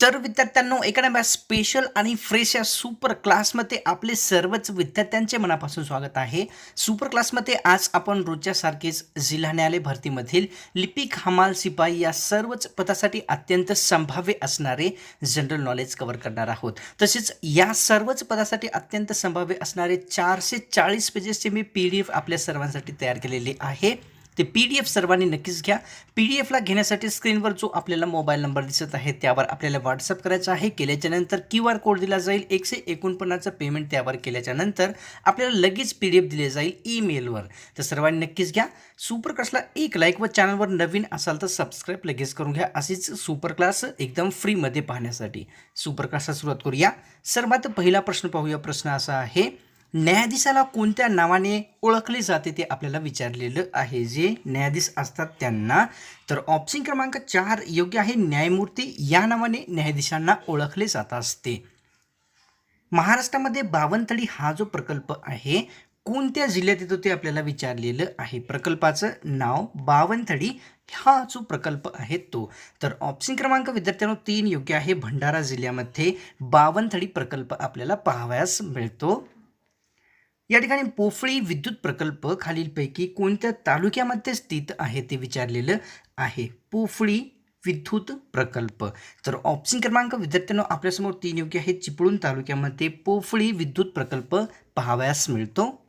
तर विद्यार्थ्यांनो एखाद्या स्पेशल आणि फ्रेश या सुपर क्लासमध्ये आपले सर्वच विद्यार्थ्यांचे मनापासून स्वागत आहे. सुपर क्लासमध्ये आज आपण रोजच्यासारखेच जिल्हा न्यायालय भरतीमधील लिपिक हमाल सिपाही या सर्वच पदासाठी अत्यंत संभाव्य असणारे जनरल नॉलेज कव्हर करणार आहोत. तसेच या सर्वच पदासाठी अत्यंत संभाव्य असणारे चारशे चाळीस पेजेसचे मी पी डी एफ आपल्या सर्वांसाठी तयार केलेले आहे. ते पी डी एफ सर्वांनी नक्कीच घ्या. पी डी एफला घेण्यासाठी स्क्रीनवर जो आपल्याला मोबाईल नंबर दिसत आहे त्यावर आपल्याला व्हॉट्सअप करायचा आहे. केल्याच्यानंतर क्यू आर कोड दिला जाईल. एकशे एकोणपन्नासचं पेमेंट त्यावर केल्याच्यानंतर आपल्याला लगेच पी डी एफ दिले जाईल ईमेलवर तर सर्वांनी नक्कीच घ्या. सुपर क्लासला एक लाईक व चॅनलवर नवीन असाल तर सबस्क्राईब लगेच करून घ्या. अशीच सुपर क्लास एकदम फ्रीमध्ये पाहण्यासाठी. सुपर क्लासला सुरुवात करूया. सर्वात पहिला प्रश्न पाहूया. प्रश्न असा आहे न्यायाधीशाला कोणत्या नावाने ओळखले जाते ते आपल्याला विचारलेलं आहे. जे न्यायाधीश असतात त्यांना तर ऑप्शन क्रमांक चार योग्य आहे न्यायमूर्ती. या नावाने न्यायाधीशांना ओळखले जात असते. महाराष्ट्रामध्ये बावनथळी हा जो प्रकल्प आहे कोणत्या जिल्ह्यात येतो ते आपल्याला विचारलेलं आहे. प्रकल्पाचं नाव बावनथडी हा जो प्रकल्प आहे तो. तर ऑप्शन क्रमांक विद्यार्थ्यांनो तीन योग्य आहे. भंडारा जिल्ह्यामध्ये बावनथडी प्रकल्प आपल्याला पाहावयास मिळतो. या ठिकाणी पोफळी विद्युत प्रकल्प खालीलपैकी कोणत्या तालुक्यामध्ये स्थित आहे ते विचारलेलं आहे. पोफळी विद्युत प्रकल्प. तर ऑप्शन क्रमांक विद्यार्थ्यांनो आपल्यासमोर तीन योग्य आहे चिपळूण तालुक्यामध्ये पोफळी विद्युत प्रकल्प पाहावयास मिळतो.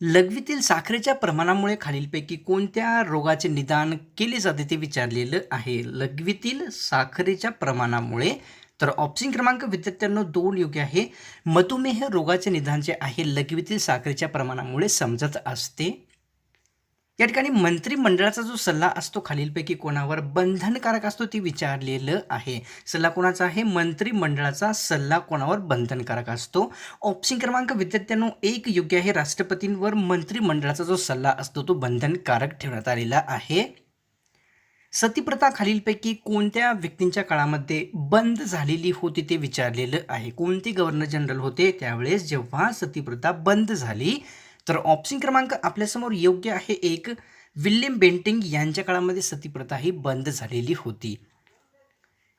लघवीतील साखरेच्या प्रमाणामुळे खालीलपैकी कोणत्या रोगाचे निदान केले जाते ते विचारलेलं आहे. लघवीतील साखरेच्या प्रमाणामुळे तर ऑप्शन क्रमांक विद्यार्थ्यांनो दोन योग्य आहे. मधुमेह रोगाचे निदान जे आहे लघवीतील साखरेच्या प्रमाणामुळे समजत असते. या ठिकाणी मंत्रिमंडळाचा जो सल्ला असतो खालीलपैकी कोणावर बंधनकारक असतो ते विचारलेलं आहे. सल्ला कोणाचा आहे? मंत्रिमंडळाचा सल्ला कोणावर बंधनकारक असतो? ऑप्शन क्रमांक विद्यार्थ्यांनो एक योग्य आहे. राष्ट्रपतींवर मंत्रिमंडळाचा जो सल्ला असतो तो बंधनकारक ठेवण्यात आलेला आहे. सतीप्रथा खालीलपैकी कोणत्या व्यक्तींच्या काळामध्ये बंद झालेली होती ते विचारलेलं आहे? कोणते गव्हर्नर जनरल होते? त्यावेळेस जेव्हा सतीप्रथा बंद झाली तर ऑप्शन क्रमांक आपल्यासमोर योग्य आहे एक विल्यम बेंटिंग यांच्या काळामध्ये सतीप्रथा ही बंद झालेली होती.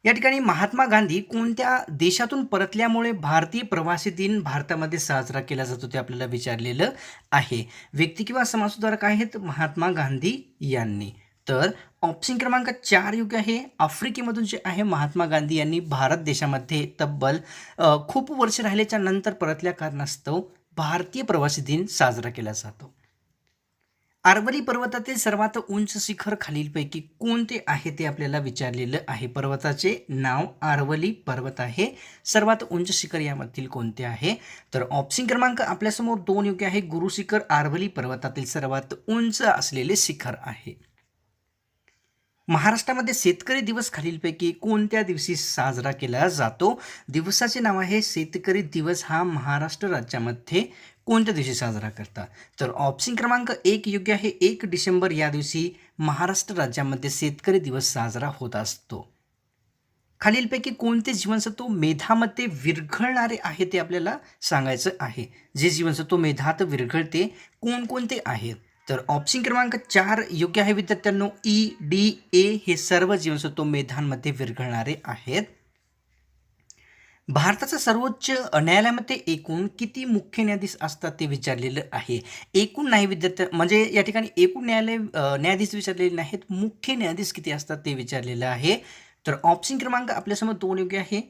या ठिकाणी महात्मा गांधी कोणत्या देशातून परतल्यामुळे भारतीय प्रवासी दिन भारतामध्ये साजरा केला जातो ते आपल्याला विचारलेलं आहे. व्यक्ती किंवा समाजसुधारक आहेत महात्मा गांधी यांनी. तर ऑप्शन क्रमांक चार योग्य आहे. आफ्रिकेमधून जे आहे महात्मा गांधी यांनी भारत देशामध्ये तब्बल खूप वर्ष राहिल्याच्या नंतर परतल्या कारणास्तव भारतीय प्रवासी दिन साजरा केला जातो. आरवली पर्वतातील सर्वात उंच शिखर खालीलपैकी कोणते आहे ते आपल्याला विचारलेलं आहे. पर्वताचे नाव आरवली पर्वत आहे. सर्वात उंच शिखर यामधील कोणते आहे? तर ऑप्शन क्रमांक आपल्यासमोर दोन योग्य आहे. गुरु शिखर आरवली पर्वतातील सर्वात उंच असलेले शिखर आहे. महाराष्ट्रामध्ये शेतकरी दिवस खालीलपैकी कोणत्या दिवशी साजरा केला जातो? दिवसाचे नाव आहे शेतकरी दिवस. हा महाराष्ट्र राज्यामध्ये कोणत्या दिवशी साजरा करतात तर ऑप्शन क्रमांक एक योग्य आहे. एक डिसेंबर या दिवशी महाराष्ट्र राज्यामध्ये शेतकरी दिवस साजरा होत असतो. खालीलपैकी कोणते जीवनसत्व मेधामध्ये विरघळणारे आहे ते आपल्याला सांगायचं आहे. जे जीवनसत्व मेधात विरघळते कोणकोणते आहेत? तर ऑप्शन क्रमांक चार योग्य आहे विद्यार्थ्यांनो ई डी ए हे सर्व जीवनसत्व मेधांमध्ये विरघळणारे आहेत. भारताचा सर्वोच्च न्यायालयामध्ये एकूण किती मुख्य न्यायाधीश असतात ते विचारलेलं आहे. एकूण नाही विद्यार्थी म्हणजे या ठिकाणी एकूण न्यायालय न्यायाधीश विचारलेले नाहीत मुख्य न्यायाधीश किती असतात ते विचारलेलं आहे. तर ऑप्शन क्रमांक आपल्यासमोर दोन योग्य आहे.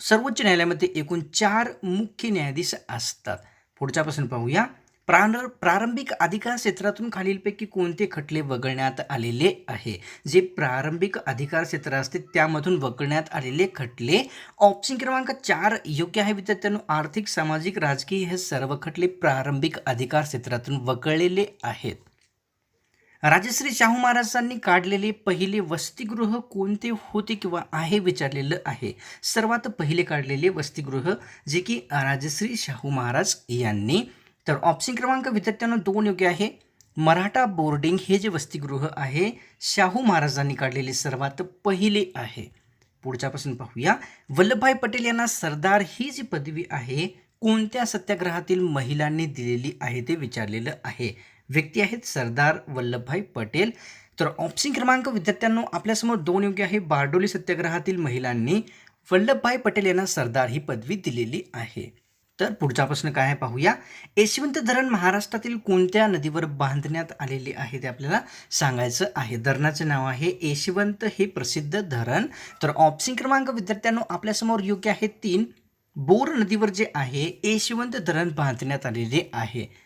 सर्वोच्च न्यायालयामध्ये एकूण चार मुख्य न्यायाधीश असतात. पुढच्यापासून पाहूया. प्राण प्रारंभिक अधिकार क्षेत्रातून खालीलपैकी कोणते खटले वगळण्यात आलेले आहे? जे प्रारंभिक अधिकार क्षेत्र असते त्यामधून वगळण्यात आलेले खटले ऑप्शन क्रमांक चार योग्य आहे विद्यार्थ्यांनो. आर्थिक सामाजिक राजकीय हे सर्व खटले प्रारंभिक अधिकार क्षेत्रातून वगळलेले आहेत. राजश्री शाहू महाराजांनी काढलेले पहिले वसतिगृह कोणते होते किंवा आहे विचारलेलं आहे. सर्वात पहिले काढलेले वसतिगृह जे की राजश्री शाहू महाराज यांनी तर ऑप्शन क्रमांक विद्यार्थ्यांना दोन योग्य आहे. मराठा बोर्डिंग हे जे वसतिगृह आहे शाहू महाराजांनी काढलेले सर्वात पहिले आहे. पुढच्यापासून पाहूया. वल्लभभाई पटेल यांना सरदार ही जी पदवी आहे कोणत्या सत्याग्रहातील महिलांनी दिलेली आहे ते विचारलेलं आहे. व्यक्ती आहेत सरदार वल्लभभाई पटेल. तर ऑप्शन क्रमांक विद्यार्थ्यांनो आपल्यासमोर दोन योग्य आहे. बारडोली सत्याग्रहातील महिलांनी वल्लभभाई पटेल यांना सरदार ही पदवी दिलेली आहे. तर पुढचा प्रश्न काय आहे पाहूया? यशवंत धरण महाराष्ट्रातील कोणत्या नदीवर बांधण्यात आलेले आहे ते आपल्याला सांगायचं आहे. धरणाचे नाव आहे यशवंत हे प्रसिद्ध धरण. तर ऑप्शन क्रमांक विद्यार्थ्यांनो आपल्यासमोर योग्य आहे तीन. बोर नदीवर जे आहे यशवंत धरण बांधण्यात आलेले आहे.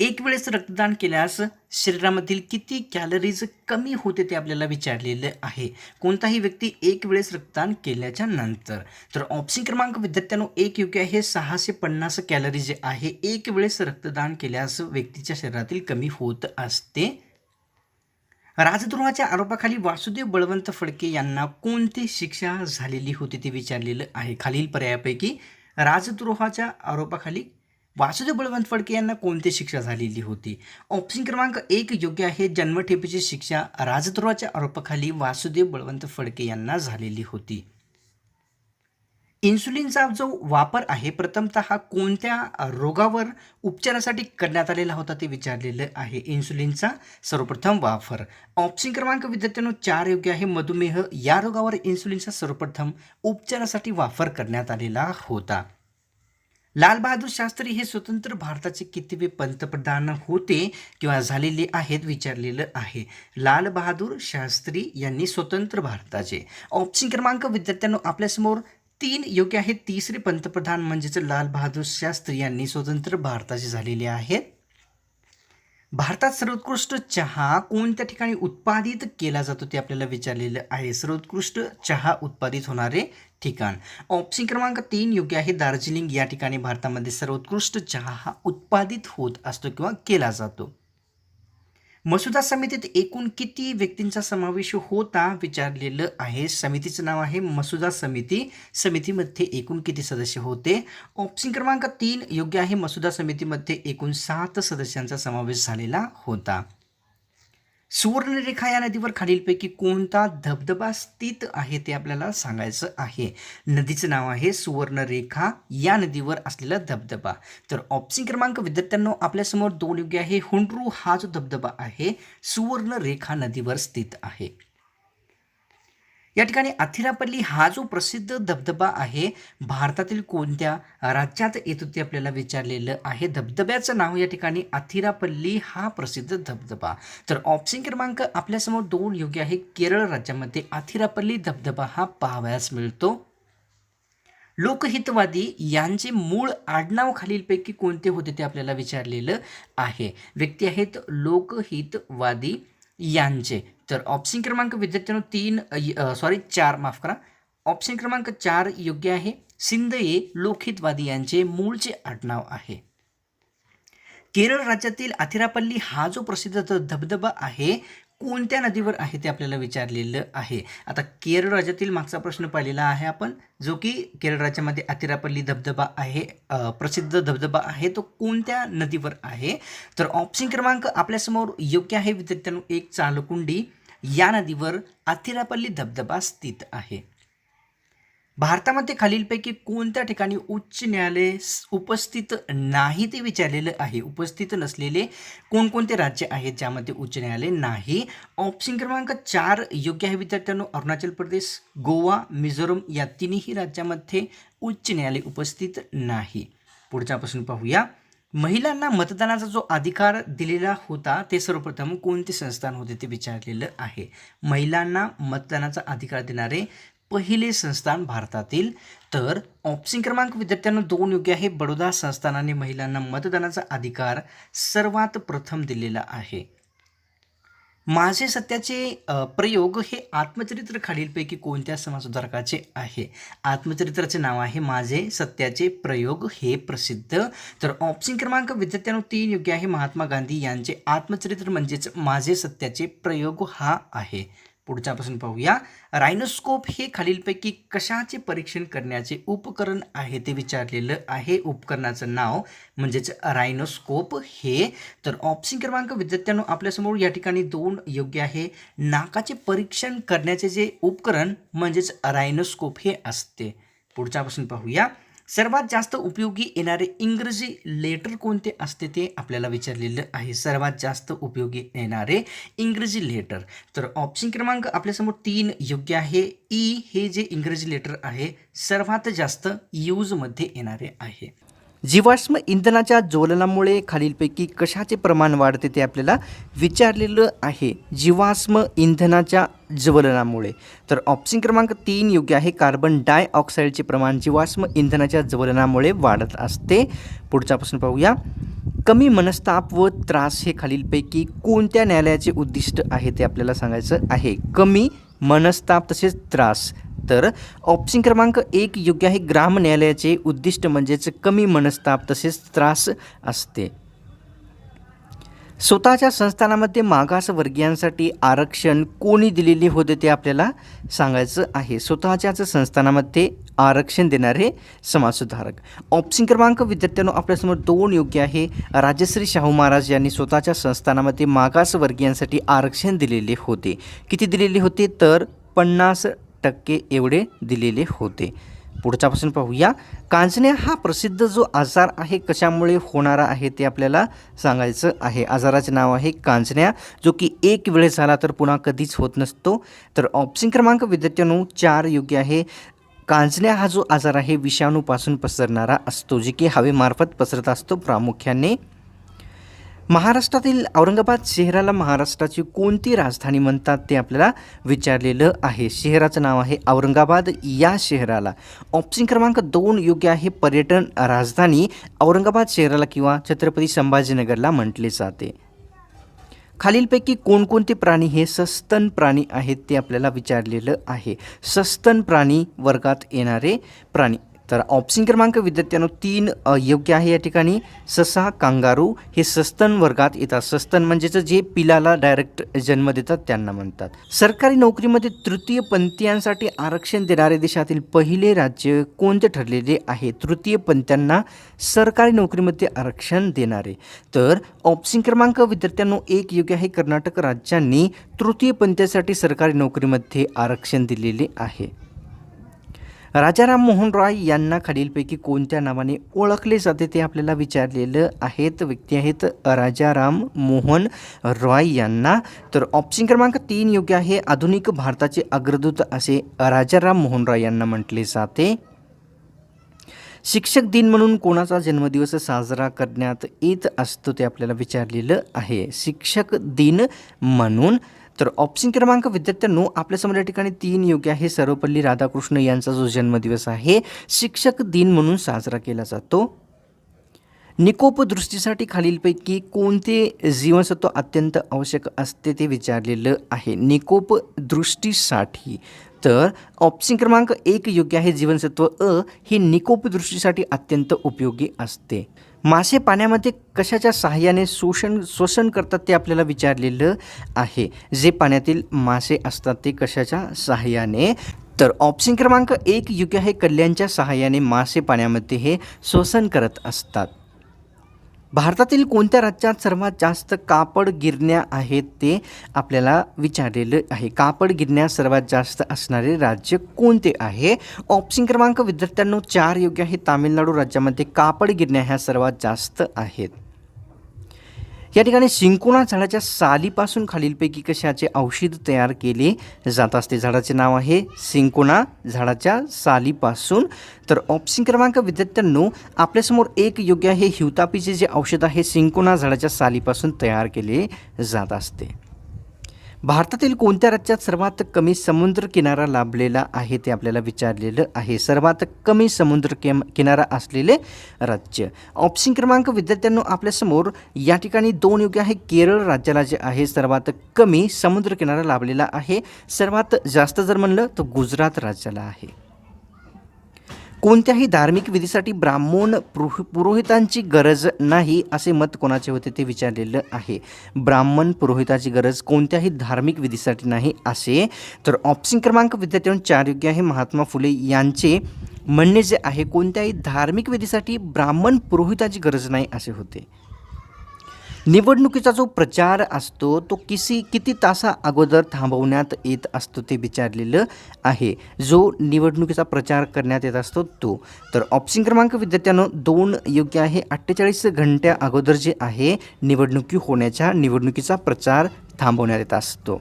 एक वेळेस रक्तदान केल्यास शरीरामधील किती कॅलरीज कमी होते ते आपल्याला विचारलेलं आहे. कोणताही व्यक्ती एक वेळेस रक्तदान केल्याच्यानंतर. तर ऑप्शन क्रमांक विद्यार्थ्यांनो एक योग्य आहे. सहाशे पन्नास कॅलरी जे आहे एक वेळेस रक्तदान केल्यास व्यक्तीच्या शरीरातील कमी होत असते. राजद्रोहाच्या आरोपाखाली वासुदेव बळवंत फडके यांना कोणती शिक्षा झालेली होती ते विचारलेलं आहे. खालील पर्यायापैकी राजद्रोहाच्या आरोपाखाली वासुदेव बळवंत फडके यांना कोणती शिक्षा झालेली होती? ऑप्शन क्रमांक एक योग्य आहे. जन्मठेपेची शिक्षा राजद्रोहाच्या आरोपाखाली वासुदेव बळवंत फडके यांना झालेली होती. इन्सुलिनचा जो वापर आहे प्रथमतः हा कोणत्या रोगावर उपचारासाठी करण्यात आलेला होता ते विचारलेलं आहे. इन्सुलिनचा सर्वप्रथम वापर. ऑप्शन क्रमांक विद्यार्थ्यांनो चार योग्य आहे. मधुमेह या रोगावर इन्सुलिनचा सर्वप्रथम उपचारासाठी वापर करण्यात आलेला होता. लालबहादूर शास्त्री हे स्वतंत्र भारताचे कितवे पंतप्रधान होते किंवा झालेले आहेत विचारलेलं आहे. लालबहादूर शास्त्री यांनी स्वतंत्र भारताचे. ऑप्शन क्रमांक विद्यार्थ्यांनो आपल्यासमोर तीन योग्य आहेत. तिसरे पंतप्रधान म्हणजेच लालबहादूर शास्त्री यांनी स्वतंत्र भारताचे झालेले आहेत. भारतात सर्वोत्कृष्ट चहा कोणत्या ठिकाणी उत्पादित केला जातो ते आपल्याला विचारलेलं आहे. सर्वोत्कृष्ट चहा उत्पादित होणारे ठिकाण. ऑप्शन क्रमांक तीन योग्य आहे. दार्जिलिंग या ठिकाणी भारतामध्ये सर्वोत्कृष्ट चहा हा उत्पादित होत असतो किंवा केला जातो. मसुदा समितीत एकूण किती व्यक्तींचा समावेश होता विचारलेलं आहे. समितीचं नाव आहे मसुदा समिती. समितीमध्ये एकूण किती सदस्य होते? ऑप्शन क्रमांक तीन योग्य आहे. मसुदा समितीमध्ये एकूण सात सदस्यांचा समावेश झालेला होता. सुवर्णरेखा या नदीवर खालीलपैकी कोणता धबधबा स्थित आहे ते आपल्याला सांगायचं आहे. नदीचं नाव आहे सुवर्णरेखा या नदीवर असलेला धबधबा. तर ऑप्शन क्रमांक विद्यार्थ्यांनो आपल्यासमोर दोन योग्य आहे. हुंड्रू हा जो धबधबा आहे सुवर्णरेखा नदीवर स्थित आहे. या ठिकाणी अथिरापल्ली हा जो प्रसिद्ध धबधबा आहे भारतातील कोणत्या राज्यात येतो ते आपल्याला विचारलेलं आहे. धबधब्याचं नाव या ठिकाणी अथिरापल्ली हा प्रसिद्ध धबधबा. तर ऑप्शन क्रमांक आपल्यासमोर दोन योग्य आहे. केरळ राज्यामध्ये अथिरापल्ली धबधबा हा पाहावयास मिळतो. लोकहितवादी यांचे मूळ आडनाव खालीलपैकी कोणते होते ते आपल्याला विचारलेलं आहे. व्यक्ती आहेत लोकहितवादी यांचे. तर ऑप्शन क्रमांक विद्यार्थ्यांनो तीन सॉरी चार माफ करा. ऑप्शन क्रमांक चार योग्य आहे. सिंदये लोकहितवादी यांचे मूळचे आडनाव आहे. केरळ राज्यातील अथिरापल्ली हा जो प्रसिद्ध धबधबा आहे कोणत्या नदीवर आहे ते आपल्याला विचारलेलं आहे? आता केरळ राज्यातील मागचा प्रश्न पाहिलेला आहे आपण जो की केरळ राज्यामध्ये अतिरापल्ली धबधबा आहे प्रसिद्ध धबधबा आहे तो कोणत्या नदीवर आहे? तर ऑप्शन क्रमांक आपल्यासमोर योग्य आहे विद्यार्थ्यांनो एक चालकुंडी. या नदीवर आथिरापल्ली धबधबा स्थित आहे. भारतामध्ये खालीलपैकी कोणत्या ठिकाणी उच्च न्यायालय उपस्थित नाही ते विचारलेलं आहे? उपस्थित नसलेले कोणकोणते राज्य आहेत ज्यामध्ये उच्च न्यायालय नाही? ऑप्शन क्रमांक चार योग्य आहे विद्यार्थ्यांनो अरुणाचल प्रदेश गोवा मिझोरम या तिन्ही राज्यामध्ये उच्च न्यायालय उपस्थित नाही. पुढच्यापासून पाहूया. महिलांना मतदानाचा जो अधिकार दिलेला होता ते सर्वप्रथम कोणते संस्थान होते ते विचारलेलं आहे. महिलांना मतदानाचा अधिकार देणारे पहिले संस्थान भारतातील तर ऑप्शन क्रमांक विद्यार्थ्यांना दोन योग्य आहे. बडोदा संस्थानाने महिलांना मतदानाचा अधिकार सर्वात प्रथम दिलेला आहे. माझे सत्याचे प्रयोग हे आत्मचरित्र खालीलपैकी कोणत्या समाजसुधारकाचे आहे? आत्मचरित्राचे नाव आहे माझे सत्याचे प्रयोग हे प्रसिद्ध. तर ऑप्शन क्रमांक विद्यार्थ्यांनो तीन योग्य आहे. महात्मा गांधी यांचे आत्मचरित्र म्हणजेच माझे सत्याचे प्रयोग हा आहे. पुढच्यापासून पाहूया. रायनोस्कोप हे खालीलपैकी कशाचे परीक्षण करण्याचे उपकरण आहे ते विचारलेलं आहे. उपकरणाचं नाव म्हणजेच रायनोस्कोप हे. तर ऑप्शन क्रमांक विद्यार्थ्यांनो आपल्यासमोर या ठिकाणी दोन योग्य आहे. नाकाचे परीक्षण करण्याचे जे उपकरण म्हणजेच रायनोस्कोप हे असते. पुढच्यापासून पाहूया. सर्वात जास्त उपयोगी येणारे इंग्रजी लेटर कोणते असते ते आपल्याला विचारलेलं आहे. सर्वात जास्त उपयोगी येणारे इंग्रजी लेटर. तर ऑप्शन क्रमांक आपल्यासमोर तीन योग्य आहे. ई हे जे इंग्रजी लेटर आहे सर्वात जास्त यूजमध्ये येणारे आहे. जीवाश्म इंधनाच्या ज्वलनामुळे खालीलपैकी कशाचे प्रमाण वाढते ते आपल्याला विचारलेलं आहे. जीवाश्म इंधनाच्या ज्वलनामुळे. तर ऑप्शन क्रमांक तीन योग्य आहे. कार्बन डायऑक्साईडचे प्रमाण जीवाश्म इंधनाच्या ज्वलनामुळे वाढत असते. पुढचा प्रश्न पाहूया. कमी मनस्ताप व त्रास हे खालीलपैकी कोणत्या न्यायालयाचे उद्दिष्ट आहे ते आपल्याला सांगायचं आहे. कमी मनस्ताप तसेच त्रास. तर ऑप्शन क्रमांक एक योग्य आहे ग्राम न्यायालयाचे उद्दिष्ट म्हणजेच कमी मनस्ताप तसेच त्रास असते. स्वतःच्या संस्थानामध्ये मागासवर्गीयांसाठी आरक्षण कोणी दिलेले होते ते आपल्याला सांगायचं आहे. स्वतःच्याच संस्थानामध्ये आरक्षण देणारे समाजसुधारक. ऑप्शन क्रमांक विद्यार्थ्यांनो आपल्यासमोर दोन योग्य आहे. राजश्री शाहू महाराज यांनी स्वतःच्या संस्थानामध्ये मागासवर्गीयांसाठी आरक्षण दिलेले होते. किती दिलेले होते? तर पन्नास टक्के एवढे दिलेले होते. पुढचा प्रश्न पाहूया. कांजण्या हा प्रसिद्ध जो आजार आहे कशामुळे होणारा आहे ते आपल्याला सांगायचं आहे. आजाराचे नाव आहे कांजण्या जो की एक वेळ झाला तर पुन्हा कधीच होत नसतो. तर ऑप्शन क्रमांक विद्यार्थ्यांनो चार योग्य आहे. कांजण्या हा जो आजार आहे विषाणूपासून पसरणारा असतो जे की हवेमार्फत पसरत असतो प्रामुख्याने. महाराष्ट्रातील औरंगाबाद शहराला महाराष्ट्राची कोणती राजधानी म्हणतात ते आपल्याला विचारलेलं आहे. शहराचं नाव आहे औरंगाबाद. या शहराला ऑप्शन क्रमांक दोन योग्य आहे पर्यटन राजधानी. औरंगाबाद शहराला किंवा छत्रपती संभाजीनगरला म्हटले जाते. खालीलपैकी कोणकोणते प्राणी हे सस्तन प्राणी आहेत ते आपल्याला विचारलेलं आहे. सस्तन प्राणी वर्गात येणारे प्राणी. तर ऑप्शन क्रमांक विद्यार्थ्यांनो तीन योग्य आहे या ठिकाणी. ससा कांगारू. हे सस्तन वर्गात येतात. सस्तन म्हणजेच जे पिलाला डायरेक्ट जन्म देतात त्यांना म्हणतात. सरकारी नोकरीमध्ये तृतीय पंथीयांसाठी आरक्षण देणारे देशातील पहिले राज्य कोणते ठरलेले आहे? तृतीय पंथ्यांना सरकारी नोकरीमध्ये आरक्षण देणारे. तर ऑप्शन क्रमांक विद्यार्थ्यांनो एक योग्य आहे. कर्नाटक राज्यांनी तृतीय पंथ्यासाठी सरकारी नोकरीमध्ये आरक्षण दिलेले आहे. राजाराम मोहन रॉय यांना खालीलपैकी कोणत्या नावाने ओळखले जाते ते आपल्याला विचारलेलं आहेत व्यक्ती आहेत राजाराम मोहन रॉय यांना. तर ऑप्शन क्रमांक तीन योग्य आहे. आधुनिक भारताचे अग्रदूत असे राजाराम मोहन रॉय यांना म्हटले जाते. शिक्षक दिन म्हणून कोणाचा जन्मदिवस साजरा करण्यात येत असतो ते आपल्याला विचारलेलं आहे. शिक्षक दिन म्हणून तर ऑप्शन क्रमांक विद्यार्थ्यांनो आपल्यासमोर या ठिकाणी तीन योग्य आहे. सर्वपल्ली राधाकृष्ण यांचा जो जन्मदिवस आहे शिक्षक दिन म्हणून साजरा केला जातो. निकोप दृष्टीसाठी खालीलपैकी कोणते जीवनसत्व अत्यंत आवश्यक असते ते विचारलेलं आहे. निकोप दृष्टीसाठी तर ऑप्शन क्रमांक एक योग्य आहे. जीवनसत्व अ हे निकोप दृष्टीसाठी अत्यंत उपयोगी असते. मासे पाण्यामध्ये कशाच्या सहाय्याने शोषण शोषण करतात ते आपल्याला विचारलेलं आहे. जे पाण्यातील मासे असतात ते कशाच्या सहाय्याने? तर ऑप्शन क्रमांक एक योग्य आहे कल्याणच्या सहाय्याने मासे पाण्यामध्ये हे शोषण करत असतात. भारतातील कोणत्या राज्यात सर्वात जास्त कापड गिरण्या आहेत ते आपल्याला विचारलेलं आहे. कापड गिरण्या सर्वात जास्त असणारे राज्य कोणते आहे? ऑप्शन क्रमांक विद्यार्थ्यांनो चार योग्य आहे. तामिळनाडू राज्यामध्ये कापड गिरण्या ह्या सर्वात जास्त आहेत. या ठिकाणी सिंकुणा झाडाच्या सालीपासून खालीलपैकी कशाचे औषध तयार केले जात असते? झाडाचे नाव आहे सिंकोना झाडाच्या सालीपासून. तर ऑप्शन क्रमांक विद्यार्थ्यांनो आपल्यासमोर एक योग्य आहे. हिवतापीचे जे औषध आहे सिंकुणा झाडाच्या सालीपासून तयार केले जात असते. भारतातील कोणत्या राज्यात सर्वात कमी समुद्र किनारा लाभलेला आहे ते आपल्याला विचारलेलं आहे. सर्वात कमी समुद्र किम किनारा असलेले राज्य. ऑप्शन क्रमांक विद्यार्थ्यांनो आपल्यासमोर या ठिकाणी दोन योग्य आहे. केरळ राज्याला जे आहे सर्वात कमी समुद्र किनारा लाभलेला आहे. सर्वात जास्त जर म्हणलं तर गुजरात राज्याला आहे. कोणत्याही धार्मिक विधीसाठी ब्राह्मण पुरो पुरोहितांची गरज नाही असे मत कोणाचे होते ते विचारलेलं आहे. ब्राह्मण पुरोहिताची गरज कोणत्याही धार्मिक विधीसाठी नाही असे तर ऑप्शन क्रमांक विद्यार्थ्यांना चार योग्य आहे महात्मा फुले यांचे म्हणणे जे आहे कोणत्याही धार्मिक विधीसाठी ब्राह्मण पुरोहिताची गरज नाही असे होते. निवडणुकीचा जो प्रचार असतो तो किसी किती तासा अगोदर थांबवण्यात येत असतो ते विचारलेलं आहे. जो निवडणुकीचा प्रचार करण्यात येत असतो तो. तर ऑप्शन क्रमांक विद्यार्थ्यांनो दोन योग्य आहे. अठ्ठेचाळीस घंट्या अगोदर जे आहे निवडणुकी होण्याच्या निवडणुकीचा प्रचार थांबवण्यात येत असतो.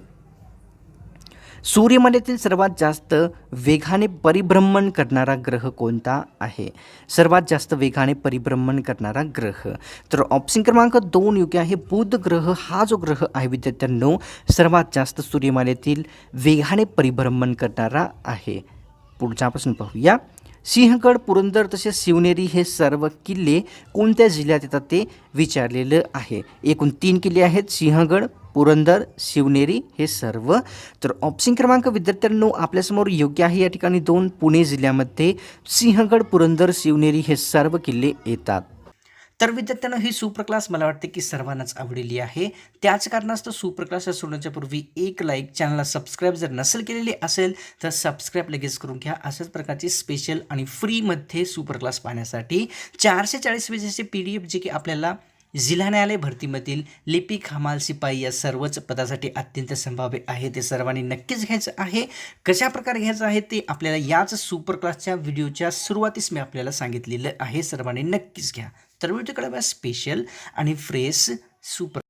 सूर्यमालेतील सर्वात जास्त वेगाने परिभ्रमण करणारा ग्रह कोणता आहे? सर्वात जास्त वेगाने परिभ्रमण करणारा ग्रह. तर ऑप्शन क्रमांक दोन योग्य आहे. बुध ग्रह हा जो ग्रह आहे विद्यार्थ्यांनो सर्वात जास्त सूर्यमालेतील वेगाने परिभ्रमण करणारा आहे. पुढच्यापासून पाहूया. सिंहगड पुरंदर तसेच शिवनेरी हे सर्व किल्ले कोणत्या जिल्ह्यात येतात ते विचारलेलं आहे. एकूण तीन किल्ले आहेत सिंहगड पुरंदर शिवनेरी हे सर्व. तर ऑप्शन क्रमांक विद्यार्थ्यांनो आपल्यासमोर योग्य आहे या ठिकाणी दोन पुणे जिल्ह्यामध्ये सिंहगड पुरंदर शिवनेरी हे सर्व किल्ले येतात. तर विद्यार्थ्यांनो ही सुपर क्लास मला वाटते की सर्वांनाच आवडलेली आहे. त्याच कारणास्तव सुपर क्लास सोडण्याच्या पूर्वी एक लाईक चॅनलला सबस्क्राईब जर नसेल केलेली असेल तर सबस्क्राईब लगेच करून घ्या. अशाच प्रकारची स्पेशल आणि फ्रीमध्ये सुपर क्लास पाहण्यासाठी चारशे चाळीस पेजेसचे पी डी एफ जे की आपल्याला जिल्हा न्यायालय भरतीमधील लिपिक हमाल शिपाई या सर्वच पदासाठी अत्यंत संभाव्य आहे. ते सर्वांनी नक्कीच घ्यायचं आहे. कशा प्रकारे घ्यायचं आहे ते आपल्याला याच सुपर क्लासच्या व्हिडिओच्या सुरुवातीस मी आपल्याला सांगितलेलं आहे. सर्वांनी नक्कीच घ्या. तर व्हिडिओकडे स्पेशल आणि फ्रेश सुपर